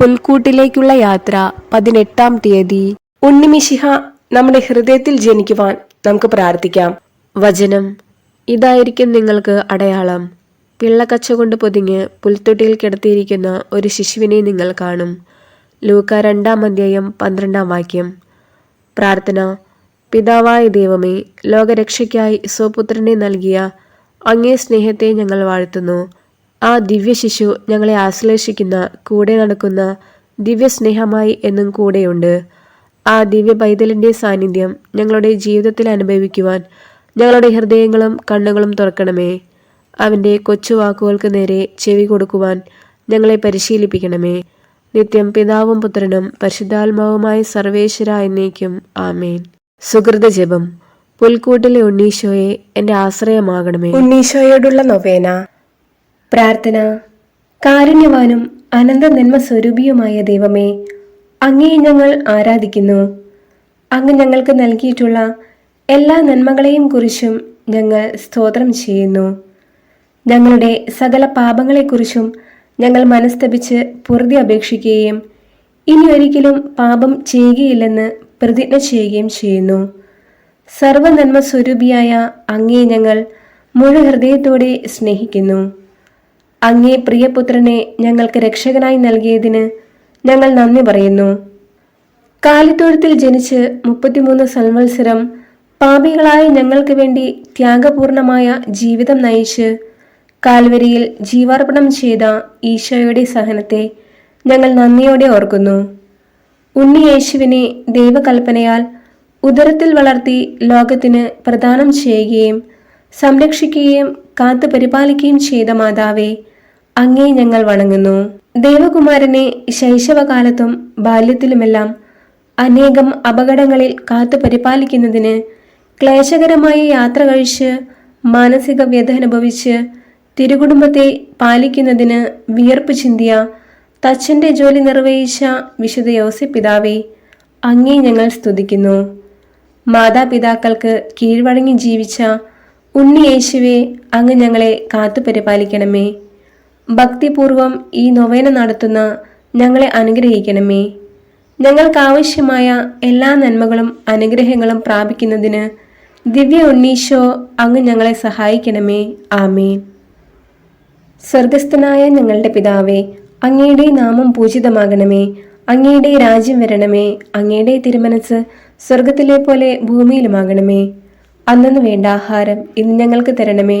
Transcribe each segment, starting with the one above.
പുൽക്കൂട്ടിലേക്കുള്ള യാത്ര പതിനെട്ടാം തീയതി. ഉണ്ണിമിശിഹ നമ്മുടെ ഹൃദയത്തിൽ ജനിക്കുവാൻ നമുക്ക് പ്രാർത്ഥിക്കാം. വചനം. ഇതായിരിക്കും നിങ്ങൾക്ക് അടയാളം. പിള്ളക്കച്ച കൊണ്ട് പൊതിഞ്ഞ് പുൽത്തൊട്ടിയിൽ കിടത്തിയിരിക്കുന്ന ഒരു ശിശുവിനെ നിങ്ങൾ കാണും. ലൂക്ക രണ്ടാം അധ്യായം പന്ത്രണ്ടാം വാക്യം. പ്രാർത്ഥന. പിതാവായ ദൈവമേ ലോകരക്ഷയ്ക്കായി സ്വപുത്രനെ നൽകിയ അങ്ങേ സ്നേഹത്തെ ഞങ്ങൾ വാഴ്ത്തുന്നു. ആ ദിവ്യശിശു ഞങ്ങളെ ആശ്ലേഷിക്കുന്ന കൂടെ നടക്കുന്ന ദിവ്യസ്നേഹമായി എന്നും കൂടെയുണ്ട്. ആ ദിവ്യ പൈതലിന്റെ സാന്നിധ്യം ഞങ്ങളുടെ ജീവിതത്തിൽ അനുഭവിക്കുവാൻ ഞങ്ങളുടെ ഹൃദയങ്ങളും കണ്ണുകളും തുറക്കണമേ. അവന്റെ കൊച്ചു വാക്കുകൾക്ക് നേരെ ചെവി കൊടുക്കുവാൻ ഞങ്ങളെ പരിശീലിപ്പിക്കണമേ. നിത്യം പിതാവും പുത്രനും പരിശുദ്ധാത്മാവുമായ സർവേശ്വര എന്നേക്കും ആമേൻ. സുഹൃത ജപം. പുൽക്കൂട്ടിലെ ഉണ്ണീശോയെ എന്റെ ആശ്രയമാകണമേ. ഉണ്ണീശോയോടുള്ള നൊവേന. പ്രാർത്ഥന. കാരുണ്യവാനും അനന്ത നന്മ സ്വരൂപിയുമായ ദൈവമേ അങ്ങേ ഞങ്ങൾ ആരാധിക്കുന്നു. അങ്ങ് ഞങ്ങൾക്ക് നൽകിയിട്ടുള്ള എല്ലാ നന്മകളെയും കുറിച്ചും ഞങ്ങൾ സ്തോത്രം ചെയ്യുന്നു. ഞങ്ങളുടെ സകല പാപങ്ങളെക്കുറിച്ചും ഞങ്ങൾ മനസ്തപിച്ച് പൊറുതി അപേക്ഷിക്കുകയും ഇനി ഒരിക്കലും പാപം ചെയ്യുകയില്ലെന്ന് പ്രതിജ്ഞ ചെയ്യുകയും ചെയ്യുന്നു. സർവനന്മ സ്വരൂപിയായ അങ്ങേ ഞങ്ങൾ മുഴു ഹൃദയത്തോടെ സ്നേഹിക്കുന്നു. അങ്ങേ പ്രിയപുത്രനെ ഞങ്ങൾക്ക് രക്ഷകനായി നൽകിയതിന് ഞങ്ങൾ നന്ദി പറയുന്നു. കാലിത്തൊഴുത്തിൽ ജനിച്ച് മുപ്പത്തിമൂന്ന് സംവത്സരം പാപികളായ ഞങ്ങൾക്ക് വേണ്ടി ത്യാഗപൂർണമായ ജീവിതം നയിച്ച് കാൽവരിയിൽ ജീവാർപ്പണം ചെയ്ത ഈശോയുടെ സഹനത്തെ ഞങ്ങൾ നന്ദിയോടെ ഓർക്കുന്നു. ഉണ്ണി യേശുവിനെ ദൈവകൽപ്പനയാൽ ഉദരത്തിൽ വളർത്തി ലോകത്തിന് പ്രദാനം ചെയ്യുകയും സംരക്ഷിക്കുകയും കാത്തു പരിപാലിക്കുകയും ചെയ്ത മാതാവേ അങ്ങേ ഞങ്ങൾ വണങ്ങുന്നു. ദേവകുമാരനെ ശൈശവകാലത്തും ബാല്യത്തിലുമെല്ലാം അനേകം അപകടങ്ങളിൽ കാത്തു പരിപാലിക്കുന്നതിന് ക്ലേശകരമായ യാത്ര കഴിച്ച് മാനസിക വ്യഥ അനുഭവിച്ച് തിരുകുടുംബത്തെ പാലിക്കുന്നതിന് വിയർപ്പ് ചിന്തിയ തച്ചന്റെ ജോലി നിർവഹിച്ച വിശുദ്ധ യോസി പിതാവേ അങ്ങേ ഞങ്ങൾ സ്തുതിക്കുന്നു. മാതാപിതാക്കൾക്ക് കീഴ്വഴങ്ങി ജീവിച്ച ഉണ്ണി യേശുവെ അങ്ങ് ഞങ്ങളെ കാത്തു പരിപാലിക്കണമേ. ഭക്തിപൂർവം ഈ നൊവേന നടത്തുന്ന ഞങ്ങളെ അനുഗ്രഹിക്കണമേ. ഞങ്ങൾക്കാവശ്യമായ എല്ലാ നന്മകളും അനുഗ്രഹങ്ങളും പ്രാപിക്കുന്നതിന് ദിവ്യ ഉണ്ണീശോ അങ്ങ് ഞങ്ങളെ സഹായിക്കണമേ. ആമേൻ. സ്വർഗസ്ഥനായ ഞങ്ങളുടെ പിതാവേ അങ്ങയുടെ നാമം പൂജിതമാകണമേ. അങ്ങയുടെ രാജ്യം വരണമേ. അങ്ങയുടെ തിരുമനസ് സ്വർഗത്തിലെ പോലെ ഭൂമിയിലുമാകണമേ. അന്നു വേണ്ട ആഹാരം ഇന്ന് ഞങ്ങൾക്ക് തരണമേ.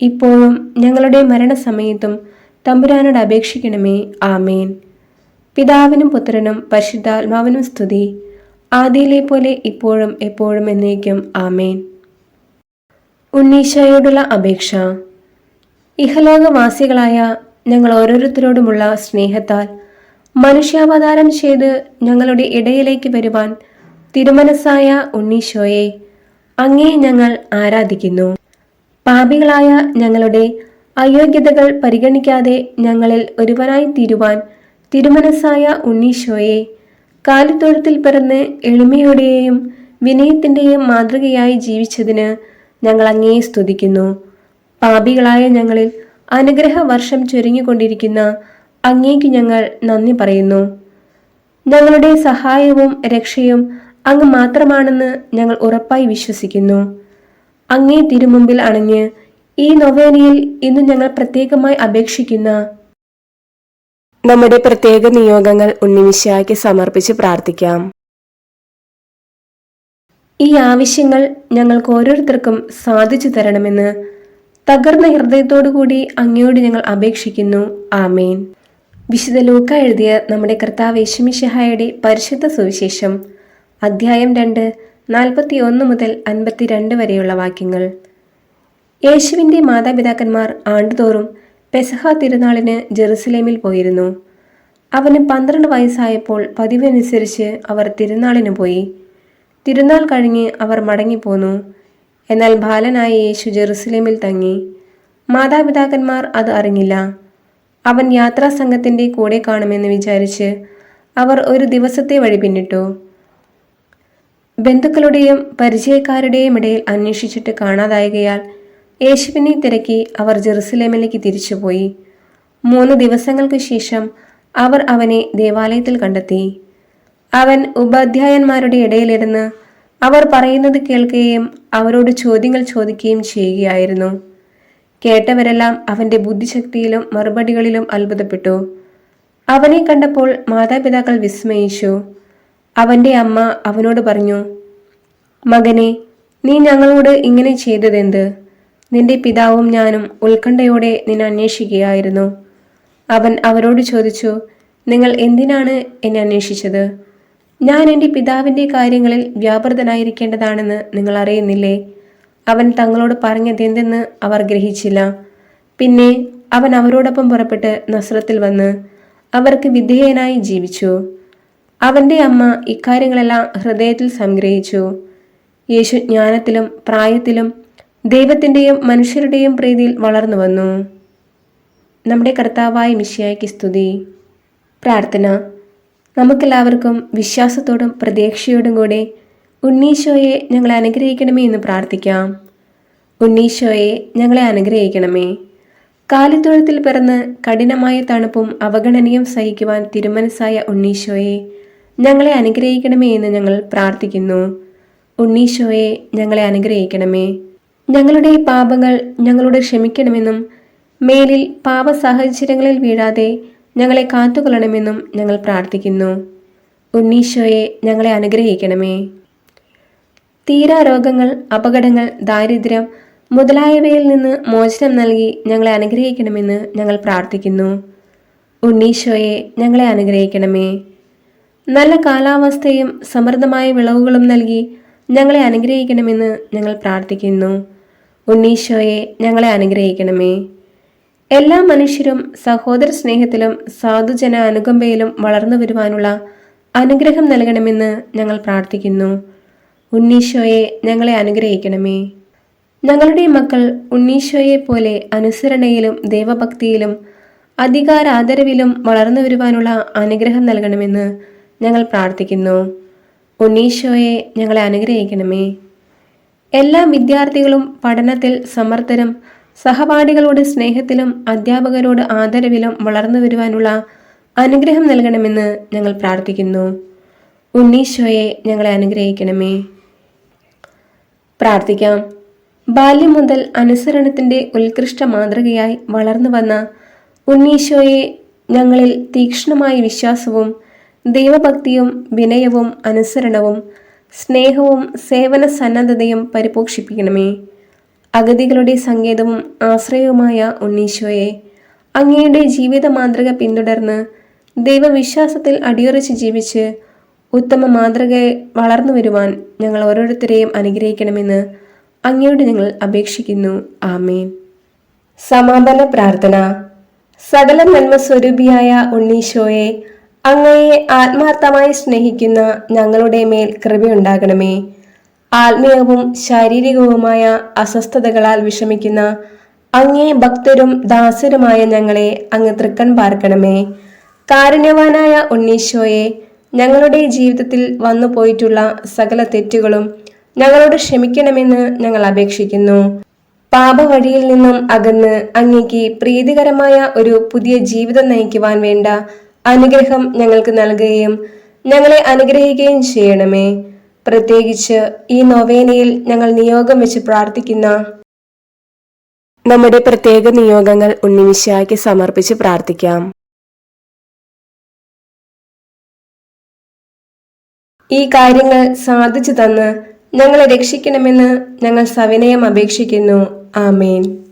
ഇപ്പോഴും ഞങ്ങളുടെ മരണസമയത്തും തമ്പുരാനോട് അപേക്ഷിക്കണമേ. ആമേൻ. പിതാവിനും പുത്രനും പരിശുദ്ധാത്മാവിനും സ്തുതി. ആദിയിലെ പോലെ ഇപ്പോഴും എപ്പോഴും എന്നേക്കും. ആമേൻ. ഉണ്ണീശയോടുള്ള അപേക്ഷ. ഇഹലോകവാസികളായ ഞങ്ങൾ ഓരോരുത്തരോടുമുള്ള സ്നേഹത്താൽ മനുഷ്യാവതാരം ചെയ്ത് ഞങ്ങളുടെ ഇടയിലേക്ക് വരുവാൻ തിരുമനസ്സായ ഉണ്ണീശോയെ അങ്ങേ ഞങ്ങൾ ആരാധിക്കുന്നു. പാപികളായ ഞങ്ങളുടെ അയോഗ്യതകൾ പരിഗണിക്കാതെ ഞങ്ങളിൽ ഒരുവനായി തീരുവാൻ തിരുമനസ്സായ ഉണ്ണീശോയെ കാലിത്തൊഴുത്തിൽ പിറന്ന് എളിമയുടെയും വിനയത്തിന്റെയും മാതൃകയായി ജീവിച്ചതിന് ഞങ്ങൾ അങ്ങേ സ്തുതിക്കുന്നു. പാപികളായ ഞങ്ങളിൽ അനുഗ്രഹ വർഷം ചുരുങ്ങിക്കൊണ്ടിരിക്കുന്ന അങ്ങേക്ക് ഞങ്ങൾ നന്ദി പറയുന്നു. ഞങ്ങളുടെ സഹായവും രക്ഷയും അങ്ങ് മാത്രമാണെന്ന് ഞങ്ങൾ ഉറപ്പായി വിശ്വസിക്കുന്നു. അങ്ങേ തിരുമുമ്പിൽ അണഞ്ഞ് ഈ നൊവേനയിൽ ഇന്ന് ഞങ്ങൾ പ്രത്യേകമായി അപേക്ഷിക്കുന്ന നമ്മുടെ പ്രത്യേക നിയോഗങ്ങൾ ഉണ്ണിമിശായ്ക്ക് സമർപ്പിച്ച് പ്രാർത്ഥിക്കാം. ഈ ആവശ്യങ്ങൾ ഞങ്ങൾക്ക് ഓരോരുത്തർക്കും സാധിച്ചു തരണമെന്ന് തകർന്ന ഹൃദയത്തോടുകൂടി അങ്ങയോട് ഞങ്ങൾ അപേക്ഷിക്കുന്നു. ആമേൻ. വിശുദ്ധ ലൂക്ക എഴുതിയ നമ്മുടെ കർത്താവ് യേശുമിഷഹായുടെ പരിശുദ്ധ സുവിശേഷം അധ്യായം രണ്ട് നാൽപ്പത്തി ഒന്ന് മുതൽ അൻപത്തിരണ്ട് വരെയുള്ള വാക്യങ്ങൾ. യേശുവിന്റെ മാതാപിതാക്കന്മാർ ആണ്ടുതോറും പെസഹ തിരുനാളിന് ജെറുസലേമിൽ പോയിരുന്നു. അവന് പന്ത്രണ്ട് വയസ്സായപ്പോൾ പതിവനുസരിച്ച് അവർ തിരുനാളിന് പോയി. തിരുനാൾ കഴിഞ്ഞ് അവർ മടങ്ങിപ്പോന്നു. എന്നാൽ ബാലനായ യേശു ജെറുസലേമിൽ തങ്ങി. മാതാപിതാക്കന്മാർ അത് അറിഞ്ഞില്ല. അവൻ യാത്രാസംഘത്തിന്റെ കൂടെ കാണുമെന്ന് വിചാരിച്ച് അവർ ഒരു ദിവസത്തെ വഴി പിന്നിട്ടു. ബന്ധുക്കളുടെയും പരിചയക്കാരുടെയും ഇടയിൽ അന്വേഷിച്ചിട്ട് കാണാതായകയാൽ യേശുവിനെ തിരക്കി അവർ ജെറുസലേമിലേക്ക് തിരിച്ചുപോയി. മൂന്ന് ദിവസങ്ങൾക്ക് ശേഷം അവർ അവനെ ദേവാലയത്തിൽ കണ്ടെത്തി. അവൻ ഉപാധ്യായന്മാരുടെ ഇടയിലിരുന്ന് അവർ പറയുന്നത് കേൾക്കുകയും അവരോട് ചോദ്യങ്ങൾ ചോദിക്കുകയും ചെയ്യുകയായിരുന്നു. കേട്ടവരെല്ലാം അവന്റെ ബുദ്ധിശക്തിയിലും മറുപടികളിലും അത്ഭുതപ്പെട്ടു. അവനെ കണ്ടപ്പോൾ മാതാപിതാക്കൾ വിസ്മയിച്ചു. അവന്റെ അമ്മ അവനോട് പറഞ്ഞു മകനെ നീ ഞങ്ങളോട് ഇങ്ങനെ ചെയ്തതെന്ത്? നിന്റെ പിതാവും ഞാനും ഉത്കണ്ഠയോടെ നിന്നെ അന്വേഷിക്കുകയായിരുന്നു. അവൻ അവരോട് ചോദിച്ചു നിങ്ങൾ എന്തിനാണ് എന്നെ അന്വേഷിച്ചത്? ഞാൻ എന്റെ പിതാവിന്റെ കാര്യങ്ങളിൽ വ്യാപൃതനായിരിക്കേണ്ടതാണെന്ന് നിങ്ങൾ അറിയുന്നില്ലേ? അവൻ തങ്ങളോട് പറഞ്ഞതെന്തെന്ന് അവർ ഗ്രഹിച്ചില്ല. പിന്നെ അവൻ അവരോടൊപ്പം പുറപ്പെട്ട് നസ്രത്തിൽ വന്ന് അവർക്ക് വിധേയനായി ജീവിച്ചു. അവന്റെ അമ്മ ഇക്കാര്യങ്ങളെല്ലാം ഹൃദയത്തിൽ സംഗ്രഹിച്ചു. യേശു ജ്ഞാനത്തിലും പ്രായത്തിലും ദൈവത്തിന്റെയും മനുഷ്യരുടെയും പ്രീതിയിൽ വളർന്നു വന്നു. നമ്മുടെ കർത്താവായ മിശിയായ്ക്ക് സ്തുതി. പ്രാർത്ഥന. നമുക്കെല്ലാവർക്കും വിശ്വാസത്തോടും പ്രതീക്ഷയോടും കൂടെ ഉണ്ണീശോയെ ഞങ്ങളെ അനുഗ്രഹിക്കണമേ എന്ന് പ്രാർത്ഥിക്കാം. ഉണ്ണീശോയെ ഞങ്ങളെ അനുഗ്രഹിക്കണമേ. കാലിത്തൊഴുത്തിൽ പിറന്ന് കഠിനമായ തണുപ്പും അവഗണനയും സഹിക്കുവാൻ തിരുമനസായ ഉണ്ണീശോയെ ഞങ്ങളെ അനുഗ്രഹിക്കണമേ എന്ന് ഞങ്ങൾ പ്രാർത്ഥിക്കുന്നു. ഉണ്ണീശോയെ ഞങ്ങളെ അനുഗ്രഹിക്കണമേ. ഞങ്ങളുടെ പാപങ്ങൾ ഞങ്ങളോട് ക്ഷമിക്കണമെന്നും മേലിൽ പാപ സാഹചര്യങ്ങളിൽ വീഴാതെ ഞങ്ങളെ കാത്തുകൊള്ളണമെന്നും ഞങ്ങൾ പ്രാർത്ഥിക്കുന്നു. ഉണ്ണീശോയെ ഞങ്ങളെ അനുഗ്രഹിക്കണമേ. തീരാ രോഗങ്ങൾ അപകടങ്ങൾ ദാരിദ്ര്യം മുതലായവയിൽ നിന്ന് മോചനം നൽകി ഞങ്ങളെ അനുഗ്രഹിക്കണമെന്ന് ഞങ്ങൾ പ്രാർത്ഥിക്കുന്നു. ഉണ്ണീശോയെ ഞങ്ങളെ അനുഗ്രഹിക്കണമേ. നല്ല കാലാവസ്ഥയും സമൃദ്ധമായ വിളവുകളും നൽകി ഞങ്ങളെ അനുഗ്രഹിക്കണമെന്ന് ഞങ്ങൾ പ്രാർത്ഥിക്കുന്നു. ഉണ്ണീശോയെ ഞങ്ങളെ അനുഗ്രഹിക്കണമേ. എല്ലാ മനുഷ്യരും സഹോദര സ്നേഹത്തിലും സാധുജന അനുകമ്പയിലും വളർന്നു വരുവാനുള്ള അനുഗ്രഹം നൽകണമെന്ന് ഞങ്ങൾ പ്രാർത്ഥിക്കുന്നു. ഉണ്ണീശോയെ ഞങ്ങളെ അനുഗ്രഹിക്കണമേ. ഞങ്ങളുടെ മക്കൾ ഉണ്ണീശോയെ പോലെ അനുസരണയിലും ദൈവഭക്തിയിലും അധികാരാദരവിലും വളർന്നു വരുവാനുള്ള അനുഗ്രഹം നൽകണമെന്ന് ഞങ്ങൾ പ്രാർത്ഥിക്കുന്നു. ഉണ്ണീശോയെ ഞങ്ങളെ അനുഗ്രഹിക്കണമേ. എല്ലാ വിദ്യാർത്ഥികളും പഠനത്തിൽ സമർത്ഥരും സഹപാഠികളോട് സ്നേഹത്തിലും അധ്യാപകരോട് ആദരവിലും വളർന്നു വരുവാനുള്ള അനുഗ്രഹം നൽകണമെന്ന് ഞങ്ങൾ പ്രാർത്ഥിക്കുന്നു. ഉണ്ണീശോയെ ഞങ്ങളെ അനുഗ്രഹിക്കണമേ. പ്രാർത്ഥിക്കാം. ബാല്യം മുതൽ അനുസരണത്തിന്റെ ഉത്കൃഷ്ട മാതൃകയായി വളർന്നു വന്ന ഉണ്ണീശോയെ ഞങ്ങളിൽ തീക്ഷ്ണമായ വിശ്വാസവും ദൈവഭക്തിയും വിനയവും അനുസരണവും സ്നേഹവും സേവന സന്നദ്ധതയും പരിപോഷിപ്പിക്കണമേ. അഗതികളുടെ സങ്കേതവും ആശ്രയവുമായ ഉണ്ണീശോയെ അങ്ങയുടെ ജീവിത മാതൃക പിന്തുടർന്ന് ദൈവവിശ്വാസത്തിൽ അടിയുറച്ച് ജീവിച്ച് ഉത്തമ മാതൃകയെ വളർന്നു വരുവാൻ ഞങ്ങൾ ഓരോരുത്തരെയും അനുഗ്രഹിക്കണമെന്ന് അങ്ങയോട് ഞങ്ങൾ അപേക്ഷിക്കുന്നു. ആമേൻ. സമാപന പ്രാർത്ഥന. സകല നന്മ സ്വരൂപിയായ ഉണ്ണീശോയെ അങ്ങയെ ആത്മാർത്ഥമായി സ്നേഹിക്കുന്ന ഞങ്ങളുടെ മേൽ കൃപയുണ്ടാകണമേ. ആത്മീയവും ശാരീരികവുമായ അസ്വസ്ഥതകളാൽ വിഷമിക്കുന്ന അങ്ങേ ഭക്തരും ദാസരുമായ ഞങ്ങളെ അങ്ങ് തൃക്കൺ പാർക്കണമേ. കാരുണ്യവാനായ ഉണ്ണീശോയെ ഞങ്ങളുടെ ജീവിതത്തിൽ വന്നു പോയിട്ടുള്ള സകല തെറ്റുകളും ഞങ്ങളോട് ക്ഷമിക്കണമെന്ന് ഞങ്ങൾ അപേക്ഷിക്കുന്നു. പാപവഴിയിൽ നിന്നും അകന്ന് അങ്ങേക്ക് പ്രീതികരമായ ഒരു പുതിയ ജീവിതം നയിക്കുവാൻ വേണ്ട അനുഗ്രഹം ഞങ്ങൾക്ക് നൽകുകയും ഞങ്ങളെ അനുഗ്രഹിക്കുകയും ചെയ്യണമേ. പ്രത്യേകിച്ച് ഈ നൊവേനയിൽ ഞങ്ങൾ നിയോഗം വെച്ച് പ്രാർത്ഥിക്കുന്ന നമ്മുടെ പ്രത്യേക നിയോഗങ്ങൾ ഉണ്ണിമിശായ്ക്ക് സമർപ്പിച്ച് പ്രാർത്ഥിക്കാം. ഈ കാര്യങ്ങൾ സാധിച്ചു തന്ന് ഞങ്ങളെ രക്ഷിക്കണമെന്ന് ഞങ്ങൾ സവിനയം അപേക്ഷിക്കുന്നു. ആമേൻ.